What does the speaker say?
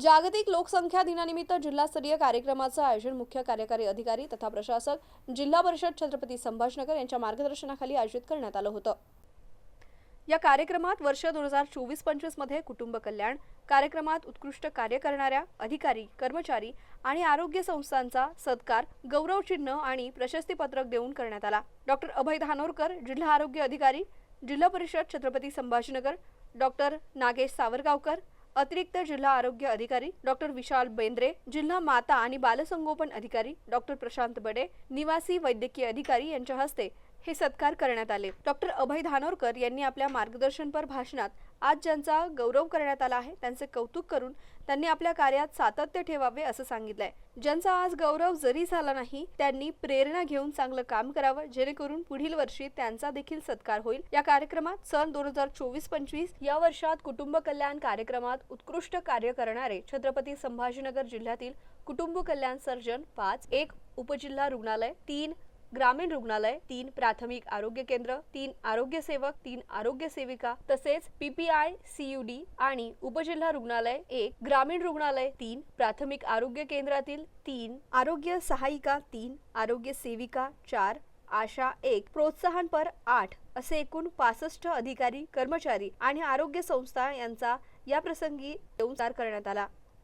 जागतिक लोकसंख्या दिनानिमित्त जिल्हास्तरीय कार्यक्रमाचं आयोजन मुख्य कार्यकारी अधिकारी तथा प्रशासक जिल्हा परिषद छत्रपती संभाजीनगर यांच्या मार्गदर्शनाखाली आयोजित करण्यात आलं होतं. या कार्यक्रमात वर्ष दोन हजार चोवीस पंचवीसमध्ये कुटुंब कल्याण कार्यक्रमात उत्कृष्ट कार्य करणाऱ्या अधिकारी कर्मचारी आणि आरोग्य संस्थांचा सत्कार गौरव चिन्ह आणि प्रशस्तीपत्रक देऊन करण्यात आला. डॉक्टर अभय धानोरकर जिल्हा आरोग्य अधिकारी जिल्हा परिषद छत्रपती संभाजीनगर डॉक्टर नागेश सावरगावकर अतिरिक्त जिल्हा आरोग्य अधिकारी डॉक्टर विशाल बेंद्रे जिल्हा माता आणि बालसंगोपन अधिकारी डॉक्टर प्रशांत बडे निवासी वैद्यकीय अधिकारी यांच्या हस्ते हे सत्कार करण्यात आले. डॉक्टर अभय धानोरकर यांनी आपल्या मार्गदर्शनपर भाषणात आज ज्यांचा गौरव करण्यात आला आहे त्यांचे कौतुक करून त्यांनी आपल्या कार्यात सातत्य ठेवावे असं सांगितलंय. ज्यांचा आज गौरव जरी झाला नाही त्यांनी प्रेरणा घेऊन चांगलं काम करावं जेणेकरून पुढील वर्षी त्यांचा देखील सत्कार होईल. या कार्यक्रमात सन दोन हजार चोवीस पंचवीस या वर्षात कुटुंब कल्याण कार्यक्रमात उत्कृष्ट कार्य करणारे छत्रपती संभाजीनगर जिल्ह्यातील कुटुंब कल्याण सर्जन पाच एक उपजिल्हा रुग्णालय तीन ग्रामीण रुग्णालय तीन प्राथमिक आरोग्य केंद्र तीन आरोग्य सेवक तीन आरोग्य सेविका तसेच पीपीआय सीयूडी आणि उपजिल्हा रुग्णालय एक ग्रामीण रुग्णालय तीन प्राथमिक आरोग्य केंद्रातील तीन आरोग्य सहायिका तीन आरोग्य सेविका चार आशा एक प्रोत्साहनपर आठ असे एकूण पासष्ट अधिकारी कर्मचारी आणि आरोग्य संस्था यांचा या प्रसंगी करण्यात आला.